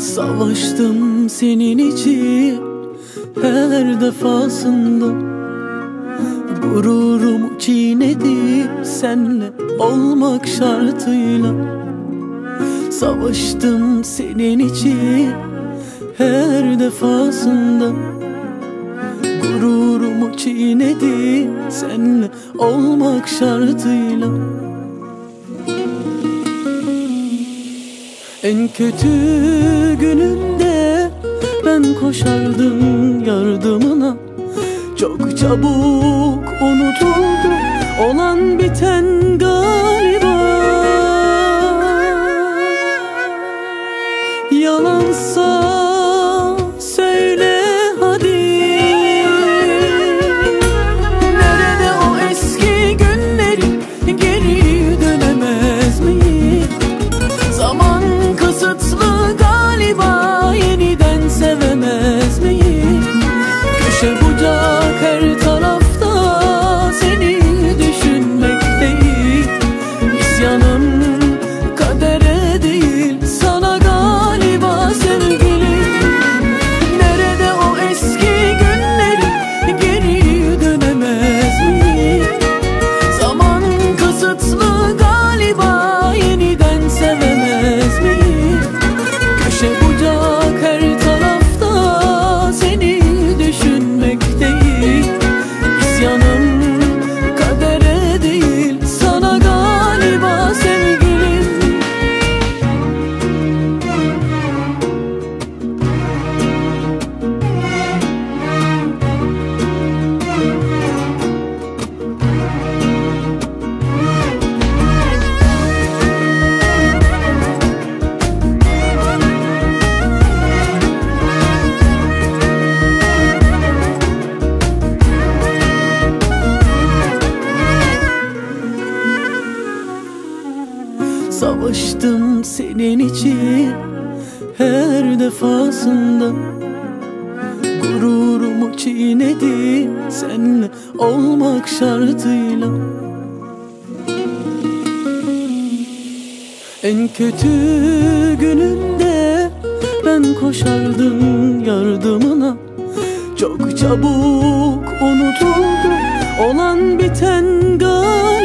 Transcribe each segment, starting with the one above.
Savaştım senin için her defasında. Gururumu çiğnedi senle olmak şartıyla. Savaştım senin için her defasında. Gururumu çiğnedi senle olmak şartıyla En kötü gününde ben koşardım yardımına. Çok çabuk unutuldu olan biten galiba Savaştım senin için her defasında. Gururumu çiğnedi senle olmak şartıyla. En kötü gününde ben koşardım yardımına. Çok çabuk unutuldu olan biten galiba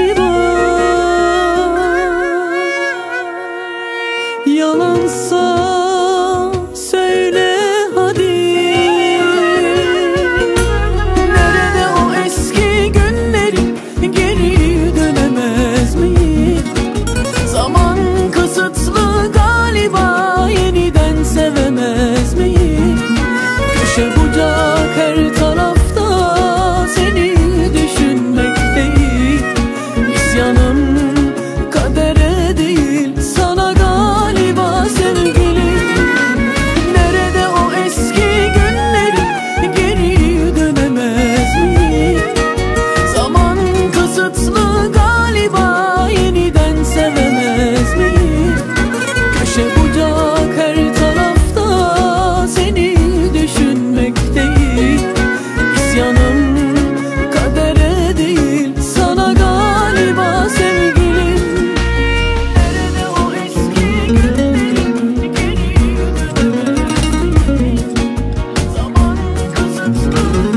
Thank you.